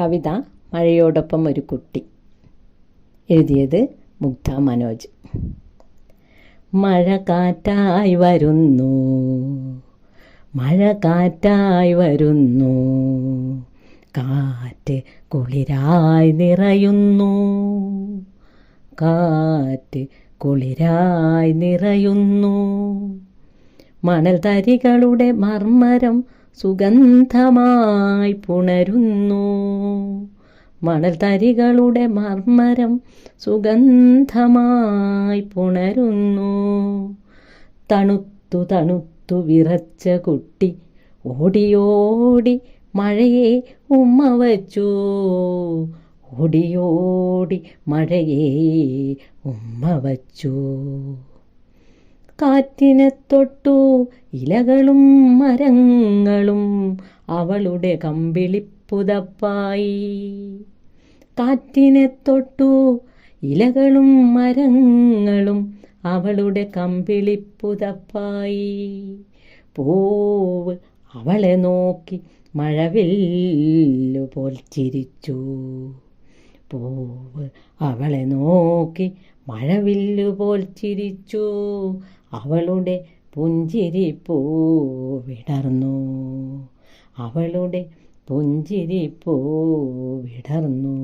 കവിത മഴയോടൊപ്പം ഒരു കുട്ടി. എഴുതിയത് മുഗ്ധ മനോജ്. മഴ കാറ്റായി വരുന്നു. മഴ കാറ്റായി വരുന്നു. കാറ്റ് കുളിരായി നിറയുന്നു. കാറ്റ് കുളിരായി നിറയുന്നു. മണൽ തരികളുടെ മർമ്മരം സുഗന്ധമായി പുണരുന്നു. മണൽ തരികളുടെ മർമ്മരം സുഗന്ധമായി പുണരുന്നു. തണുത്തു തണുത്തു വിറച്ച കുട്ടി ഓടിയോടി മഴയെ ഉമ്മ വച്ചു ഓടിയോടി മഴയെ ഉമ്മ വച്ചു കാറ്റിനെ തൊട്ടു ഇലകളും മരങ്ങളും അവളുടെ കമ്പിളിപ്പുതപ്പായി. കാറ്റിനെ തൊട്ടു ഇലകളും മരങ്ങളും അവളുടെ കമ്പിളിപ്പുതപ്പായി. പൂവ് അവളെ നോക്കി മഴവില്ലു പോൽ ചിരിച്ചു. പൂവ് അവളെ നോക്കി മഴവില്ലുപോൽ ചിരിച്ചു. അവളുടെ പുഞ്ചിരി പൂ വിടർന്നു. അവളുടെ പുഞ്ചിരി പൂ വിടർന്നു.